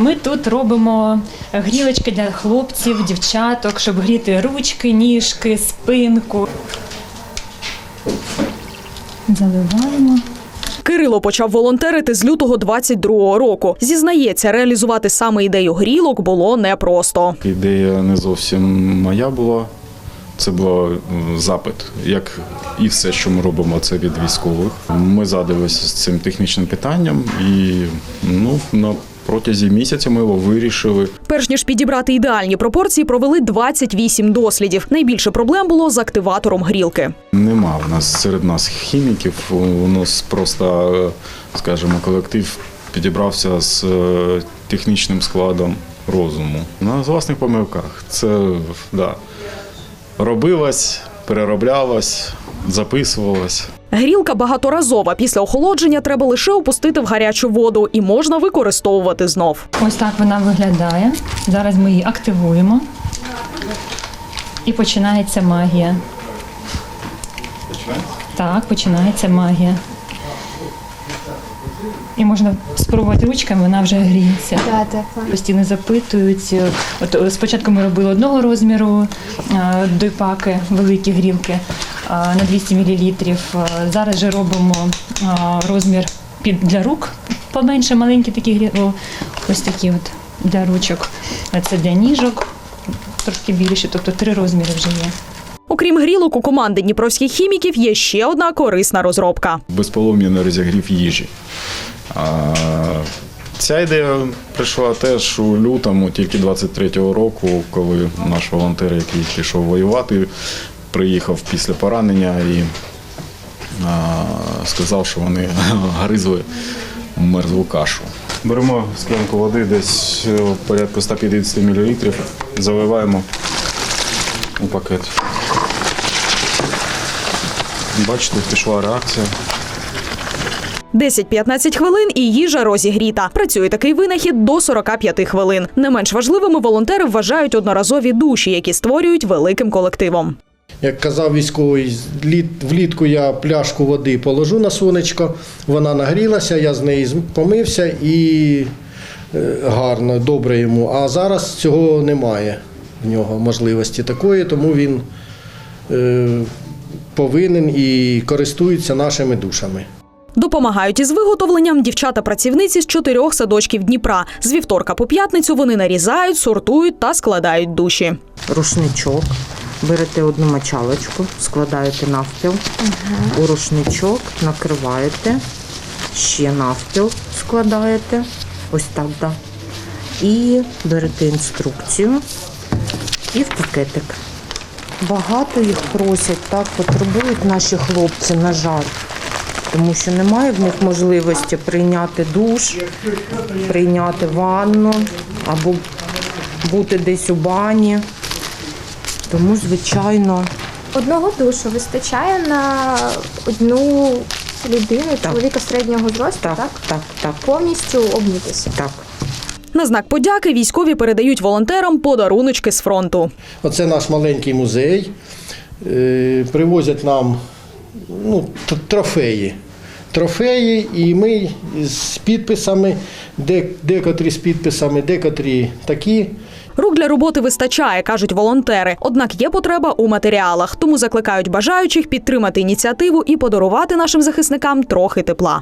Ми тут робимо грілочки для хлопців, дівчаток, щоб гріти ручки, ніжки, спинку. Заливаємо. Кирило почав волонтерити з лютого 22-го року. Зізнається, реалізувати саме ідею грілок було непросто. Ідея не зовсім моя була. Це був запит, як і все, що ми робимо, це від військових. Ми задалися з цим технічним питанням, і ну на протязі місяця ми його вирішили. Перш ніж підібрати ідеальні пропорції, провели 28 дослідів. Найбільше проблем було з активатором грілки. Нема в нас серед нас хіміків. У нас просто, е, скажімо, колектив підібрався з е, технічним складом розуму. На власних помилках. Це да, робилось, перероблялось, записувалось. Грілка багаторазова. Після охолодження треба лише опустити в гарячу воду і можна використовувати знов. Ось так вона виглядає. Зараз ми її активуємо. І починається магія. Так, починається магія. І можна спробувати ручками, вона вже гріється. Да, тепло. Постійно запитують. От е, спочатку ми робили одного розміру дойпаки, великі грілки на 200 мл. Зараз же робимо е, розмір під для рук, поменше, маленькі такі. Ось такі от для ручок. А Це для ніжок, трошки більше, тобто три розміри вже є. Окрім грілок, у команди дніпровських хіміків є ще одна корисна розробка. безполум'яний розігрів їжі. А, ця ідея прийшла теж у лютому, тільки 23-го року, коли наш волонтер, який пішов воювати, приїхав після поранення і а, сказав, що вони гризли мерзлу кашу. Беремо склянку води десь е, порядку 150 мл, заливаємо у пакет. Бачите, пішла реакція. 10-15 хвилин і їжа розігріта. Працює такий винахід до 45 хвилин. Не менш важливими волонтери вважають одноразові душі, які створюють великим колективом. Як казав військовий, літ- влітку я пляшку води положу на сонечко, вона нагрілася, я з неї помився і е, гарно, добре йому. А зараз цього немає в нього можливості такої, тому він е, повинен і користується нашими душами. Допомагають із виготовленням дівчата-працівниці з чотирьох садочків Дніпра. З вівторка по п'ятницю вони нарізають, сортують та складають душі. рушничок. Берете одну мочалочку, складаєте навпіл, у рушничок накриваєте, ще навпіл складаєте, ось так, да. І берете інструкцію і в пакетик. Багато їх просять, так, потребують наші хлопці, на жаль. Тому що немає в них можливості прийняти душ, прийняти ванну або бути десь у бані. Тому, звичайно, Одного душу вистачає на одну людину, чоловіка середнього зросту, так? так, так, так, Повністю обмітися. так. На знак подяки військові передають волонтерам подаруночки з фронту. Оце наш маленький музей. Е, Привозять нам ну, трофеї. Трофеї, і ми з підписами, декотрі з підписами, декотрі такі. Рук для роботи вистачає, кажуть волонтери. Однак є потреба у матеріалах, тому закликають бажаючих підтримати ініціативу і подарувати нашим захисникам трохи тепла.